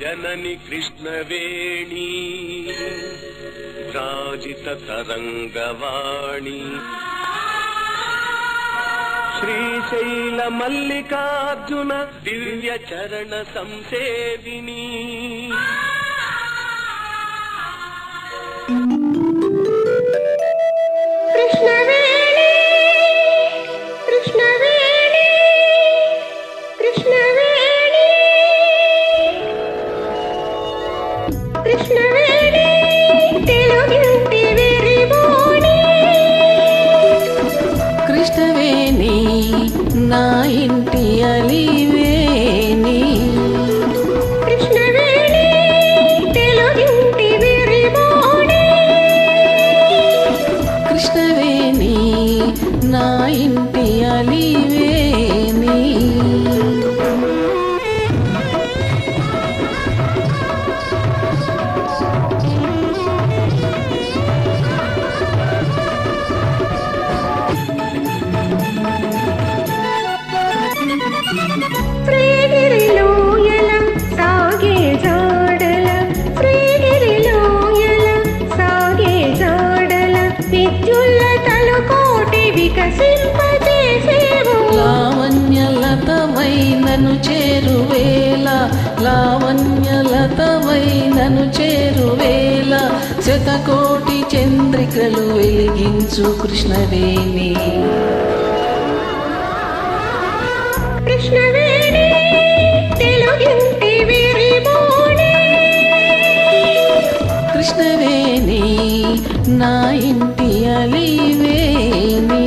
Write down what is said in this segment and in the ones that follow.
जननि कृष्णवेणी काचिततरङ्गवाणि श्रीशैलमल्लिकार्जुन दिव्यचरणसंसेविनी। నా నన్ను చేరువేళ లావణ్యలతమై నన్ను చేరువేళ శతకోటి చంద్రికలు వెలిగించు కృష్ణవేణి. కృష్ణవేణి నా ఇంటి అలివేణి.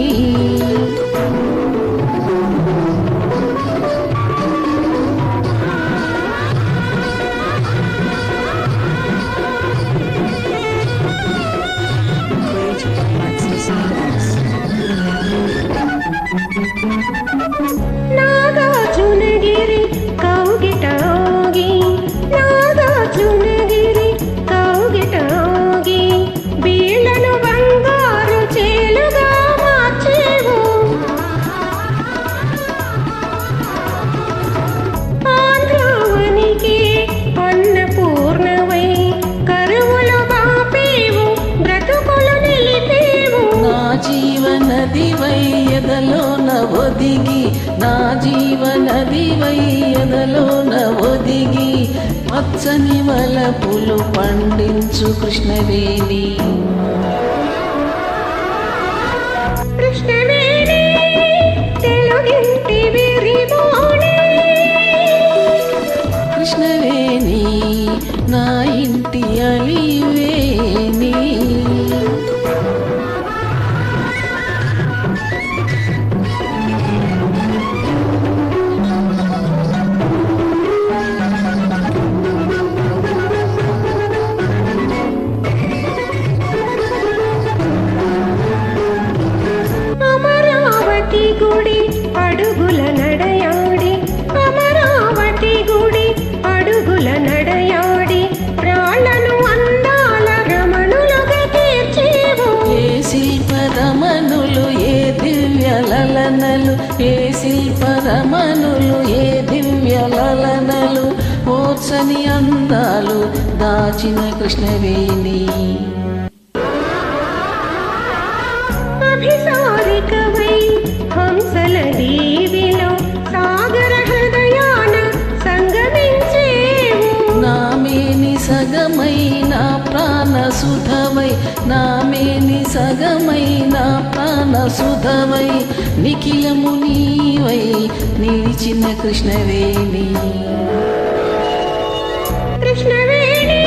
ఒదిగి నా జీవనది ఎదలోన ఒదిగి పచ్చని వలపులు పండించు కృష్ణవేణి. కృష్ణవేణి నా ఇంటి అలివేణి దాచిన కృష్ణవేణి. అభిసారికవై హంసల దీవిలో సాగర హృదయాన సంగమించేవు. నామేని సగమై నా ప్రాణ సుధమై నామేని సగమై నా ప్రాణ సుధమై నిఖిలము నీవై నిలిచిన కృష్ణవేణి. కృష్ణవేణి